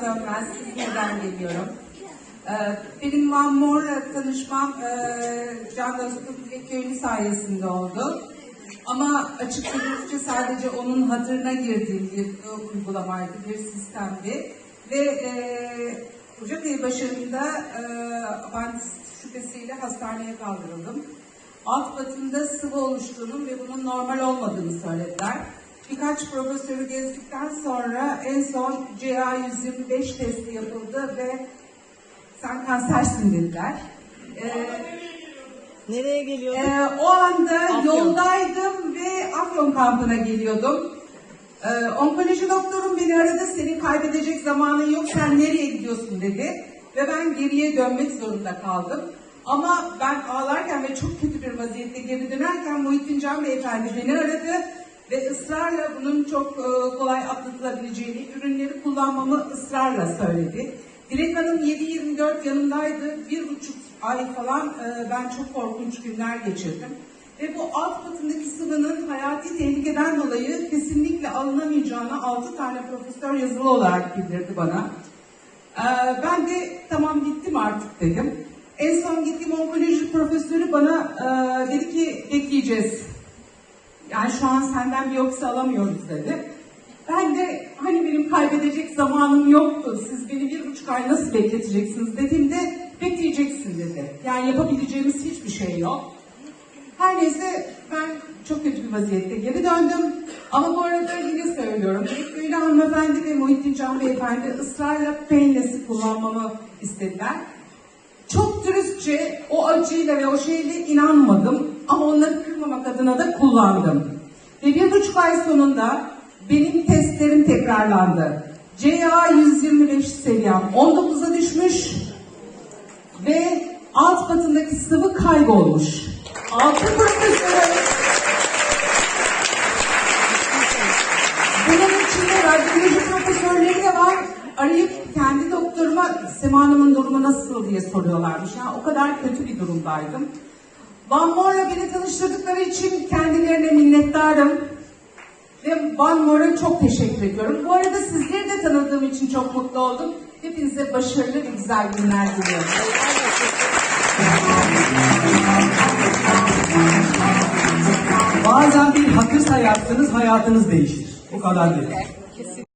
Sönmez, İzmir'den geliyorum. Ee, benim Van Moor'la tanışmam e, Can Dostum Köyü'nün sayesinde oldu. Ama açık dürüstçe sadece onun hatırına girdiğim bir e, uygulamaydı, bir sistemdi. Ve e, Ocak ayı başlarında e, apandist şüphesiyle hastaneye kaldırıldım. Alt batında sıvı oluştuğunu ve bunun normal olmadığını söylediler. Birkaç profesörü gezdikten sonra en son CA125 testi yapıldı ve sen kansersin dediler. Ee, Nereye geliyordun? ee, o anda Afyon. yoldaydım ve Afyon kampına geliyordum. Ee, onkoloji doktorum beni aradı, senin kaybedecek zamanın yok, sen nereye gidiyorsun dedi. Ve ben geriye dönmek zorunda kaldım. Ama ben ağlarken ve çok kötü bir vaziyette geri dönerken Muhittin Can Beyefendi beni aradı ve ısrarla bunun çok e, kolay atlatılabileceğini, ürünleri kullanmamı ısrarla söyledi. Dilek Hanım 7-24 yanımdaydı. Bir buçuk ay falan e, ben çok korkunç günler geçirdim. Ve bu alt katındaki sıvının hayati tehlikeden dolayı kesinlikle alınamayacağını 6 tane profesör yazılı olarak bildirdi bana. Ee, ben de tamam gittim artık dedim. En son gittiğim onkoloji profesörü bana e, dedi ki bekleyeceğiz. Yani şu an senden biyopsi alamıyoruz dedi. Ben de hani benim kaybedecek zamanım yoktu. Siz beni bir buçuk ay nasıl bekleteceksiniz dediğimde bekleyeceksin dedi. Yani yapabileceğimiz hiçbir şey yok. Her neyse ben çok kötü bir vaziyette geri döndüm. Ama bu arada yine söylüyorum. Böyle hanımefendi ve Muhittin Can Beyefendi ısrarla Painless'i kullanmamı istediler. Çok dürüstçe o acıyla ve o şeyle inanmadım. Ama onları kırmamak adına da kullandım. Ve bir buçuk ay sonunda benim testlerim tekrarlandı. CA 125 seviyem 19'a düşmüş ve alt batındaki sıvı kaybolmuş. Altı profesörü bunun içinde radyoloji profesörleri de var. Arayıp kendi doktoruma Sema Hanım'ın durumu nasıl diye soruyorlarmış. Yani o kadar kötü bir durumdaydım. Van Moor'la beni tanıştırdıkları için kendilerine minnettarım. Ve Van Moor'a çok teşekkür ediyorum. Bu arada sizleri de tanıdığım için çok mutlu oldum. Hepinize başarılı ve güzel günler diliyorum. Bazen bir hatır sayarsınız hayatınız değişir. O kadar değil.